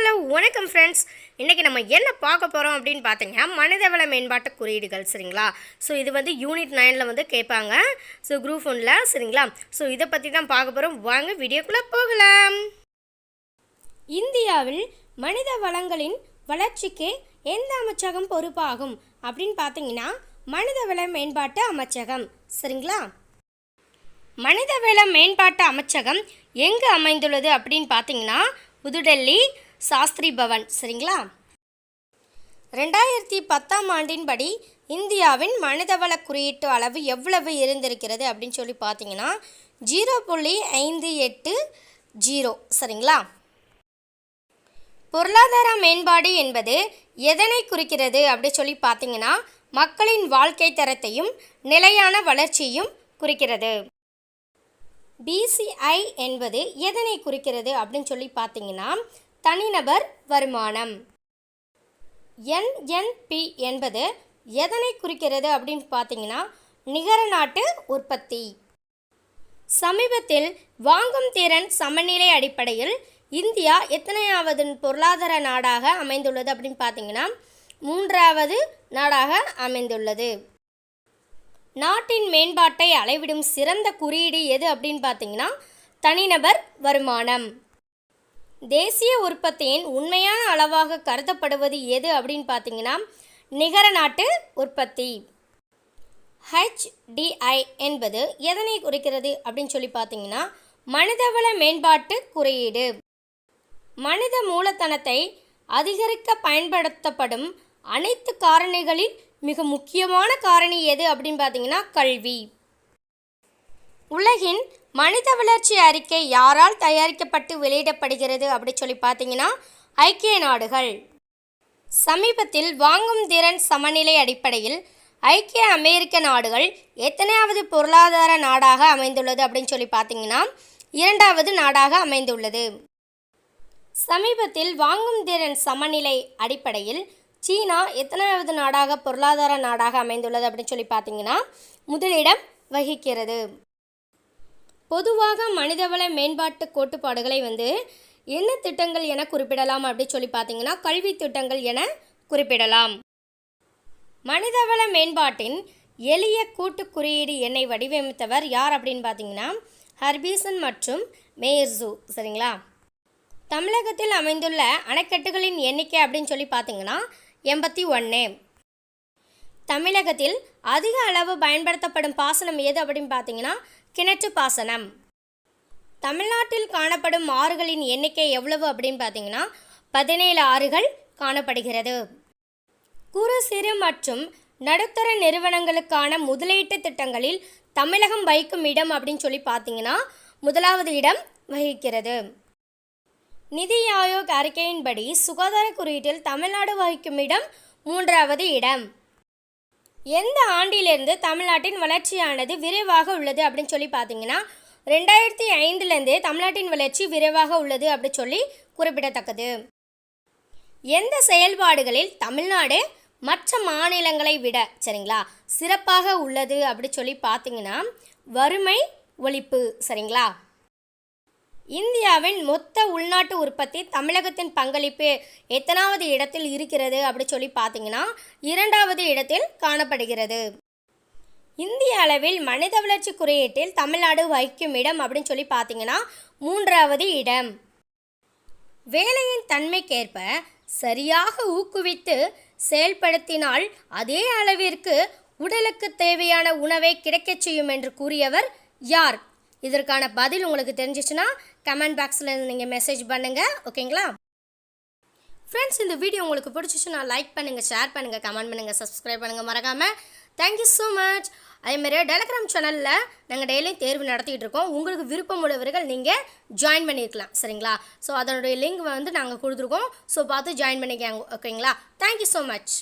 Hello வணக்கம் friends இன்றைக்கி நம்ம என்ன பார்க்க போகிறோம் அப்படின்னு பார்த்தீங்கன்னா மனிதவள மேம்பாட்டு குறியீடுகள் சரிங்களா? ஸோ இது வந்து யூனிட் நைனில் வந்து கேட்பாங்க. ஸோ குரூப் ஒன்ல சரிங்களா? ஸோ இதை பற்றி தான் பார்க்க போகிறோம் வாங்க வீடியோக்குள்ளே போகலாம். இந்தியாவில் மனித வளங்களின் வளர்ச்சிக்கு எந்த அமைச்சகம் பொறுப்பாகும் அப்படின்னு பார்த்தீங்கன்னா மனிதவள மேம்பாட்டு அமைச்சகம் சரிங்களா? மனிதவள மேம்பாட்டு அமைச்சகம் எங்கு அமைந்துள்ளது அப்படின்னு பார்த்தீங்கன்னா புதுடெல்லி சாஸ்திரி பவன் சரிங்களா? ரெண்டாயிரத்தி பத்தாம் ஆண்டின்படி இந்தியாவின் மனிதவள குறியீட்டு அளவு எவ்வளவு இருந்திருக்கிறது அப்படின்னு சொல்லி பார்த்தீங்கன்னா ஜீரோ புள்ளி ஐந்து எட்டு ஜீரோ சரிங்களா? பொருளாதார மேம்பாடு என்பது எதனை குறிக்கிறது அப்படி சொல்லி பார்த்தீங்கன்னா மக்களின் வாழ்க்கை தரத்தையும் நிலையான வளர்ச்சியும் குறிக்கிறது. பிசிஐ என்பது எதனை குறிக்கிறது அப்படின்னு சொல்லி பார்த்தீங்கன்னா தனிநபர் வருமானம். என்என்பி என்பது எதனை குறிக்கிறது அப்படின்னு பார்த்தீங்கன்னா நிகர நாட்டு உற்பத்தி. சமீபத்தில் வாங்கும் திறன் சமநிலை அடிப்படையில் இந்தியா எத்தனையாவது பொருளாதார நாடாக அமைந்துள்ளது அப்படின்னு பார்த்தீங்கன்னா மூன்றாவது நாடாக அமைந்துள்ளது. நாட்டின் மேம்பாட்டை அளவிடும் சிறந்த குறியீடு எது அப்படின்னு பார்த்தீங்கன்னா தனிநபர் வருமானம். தேசிய உற்பத்தியின் உண்மையான அளவாக கருதப்படுவது எது அப்படின்னு பார்த்தீங்கன்னா நிகர நாட்டு உற்பத்தி. ஹெச்டிஐ என்பது எதனை குறிக்கிறது அப்படின்னு சொல்லி பார்த்தீங்கன்னா மனிதவள மேம்பாட்டு குறியீடு. மனித மூலதனத்தை அதிகரிக்க பயன்படுத்தப்படும் அனைத்து காரணிகளில் மிக முக்கியமான காரணி எது அப்படின்னு பார்த்தீங்கன்னா கல்வி. உலகின் மனித வளர்ச்சி அறிக்கை யாரால் தயாரிக்கப்பட்டு வெளியிடப்படுகிறது அப்படி சொல்லி பார்த்தீங்கன்னா ஐக்கிய நாடுகள். சமீபத்தில் வாங்கும் திறன் சமநிலை அடிப்படையில் ஐக்கிய அமெரிக்க நாடுகள் எத்தனையாவது பொருளாதார நாடாக அமைந்துள்ளது அப்படின்னு சொல்லி பார்த்தீங்கன்னா இரண்டாவது நாடாக அமைந்துள்ளது. சமீபத்தில் வாங்கும் திறன் சமநிலை அடிப்படையில் சீனா எத்தனாவது நாடாக பொருளாதார நாடாக அமைந்துள்ளது அப்படின்னு சொல்லி பார்த்தீங்கன்னா முதலிடம் வகிக்கிறது. பொதுவாக மனிதவள மேம்பாட்டு கோட்பாடுகளை வந்து என்ன திட்டங்கள் என குறிப்பிடலாம் அப்படின்னு சொல்லி பார்த்தீங்கன்னா கல்வி திட்டங்கள் என குறிப்பிடலாம். மனிதவள மேம்பாட்டின் எளிய கூட்டு குறியீடு எண்ணை வடிவமைத்தவர் யார் அப்படின்னு பார்த்தீங்கன்னா ஹர்பீசன் மற்றும் மேயர்சு சரிங்களா? தமிழகத்தில் அமைந்துள்ள அணைக்கட்டுகளின் எண்ணிக்கை அப்படின்னு சொல்லி பார்த்தீங்கன்னா எண்பத்தி ஒன்று. தமிழகத்தில் அதிக அளவு பயன்படுத்தப்படும் பாசனம் எது அப்படின்னு பார்த்தீங்கன்னா கிணற்று பாசனம். தமிழ்நாட்டில் காணப்படும் ஆறுகளின் எண்ணிக்கை எவ்வளவு அப்படின்னு பார்த்தீங்கன்னா பதினேழு ஆறுகள் காணப்படுகிறது. குறு சிறு மற்றும் நடுத்தர நிறுவனங்களுக்கான முதலீட்டு திட்டங்களில் தமிழகம் வகிக்கும் இடம் அப்படின்னு சொல்லி பார்த்தீங்கன்னா முதலாவது இடம் வகிக்கிறது. நிதி ஆயோக் அறிக்கையின்படி சுகாதார குறியீட்டில் தமிழ்நாடு வகிக்கும் இடம் மூன்றாவது இடம். எந்த ஆண்டிலிருந்து தமிழ்நாட்டின் வளர்ச்சியானது விரைவாக உள்ளது அப்படின்னு சொல்லி பார்த்தீங்கன்னா ரெண்டாயிரத்தி ஐந்துலேருந்தே தமிழ்நாட்டின் வளர்ச்சி விரைவாக உள்ளது அப்படி சொல்லி குறிப்பிடத்தக்கது. எந்த செயல்பாடுகளில் தமிழ்நாடு மற்ற மாநிலங்களை விட சரிங்களா சிறப்பாக உள்ளது அப்படி சொல்லி பார்த்தீங்கன்னா வறுமை ஒழிப்பு சரிங்களா? இந்தியாவின் மொத்த உள்நாட்டு உற்பத்தி தமிழகத்தின் பங்களிப்பு எத்தனாவது இடத்தில் இருக்கிறது அப்படி சொல்லி பார்த்தீங்கன்னா இரண்டாவது இடத்தில் காணப்படுகிறது. இந்திய அளவில் மனித வளர்ச்சி குறியீட்டில் தமிழ்நாடு வகிக்கும் இடம் அப்படின்னு சொல்லி பார்த்தீங்கன்னா மூன்றாவது இடம். வேலையின் தன்மைக்கேற்ப சரியாக ஊக்குவித்து செயல்படுத்தினால் அதே அளவிற்கு உடலுக்கு தேவையான உணவை கிடைக்கச் செய்யும் என்று கூறியவர் யார்? இதற்கான பதில் உங்களுக்கு தெரிஞ்சிச்சுன்னா கமெண்ட் பாக்ஸில் நீங்கள் மெசேஜ் பண்ணுங்கள் ஓகேங்களா? ஃப்ரெண்ட்ஸ் இந்த வீடியோ உங்களுக்கு பிடிச்சிச்சுன்னா லைக் பண்ணுங்கள் ஷேர் பண்ணுங்கள் கமெண்ட் பண்ணுங்கள் சப்ஸ்கிரைப் பண்ணுங்கள் மறக்காமல் தேங்க்யூ ஸோ மச் அதேமாதிரி டெலகிராம் சேனலில் நாங்கள் டெய்லியும் தேர்வு நடத்திட்டு இருக்கோம். உங்களுக்கு விருப்பம் உள்ளவர்கள் நீங்கள் ஜாயின் பண்ணியிருக்கலாம் சரிங்களா? ஸோ அதனுடைய லிங்க் வந்து நாங்கள் கொடுத்துருக்கோம். ஸோ பார்த்து ஜாயின் பண்ணிக்கோங்க ஓகேங்களா? Thank you so much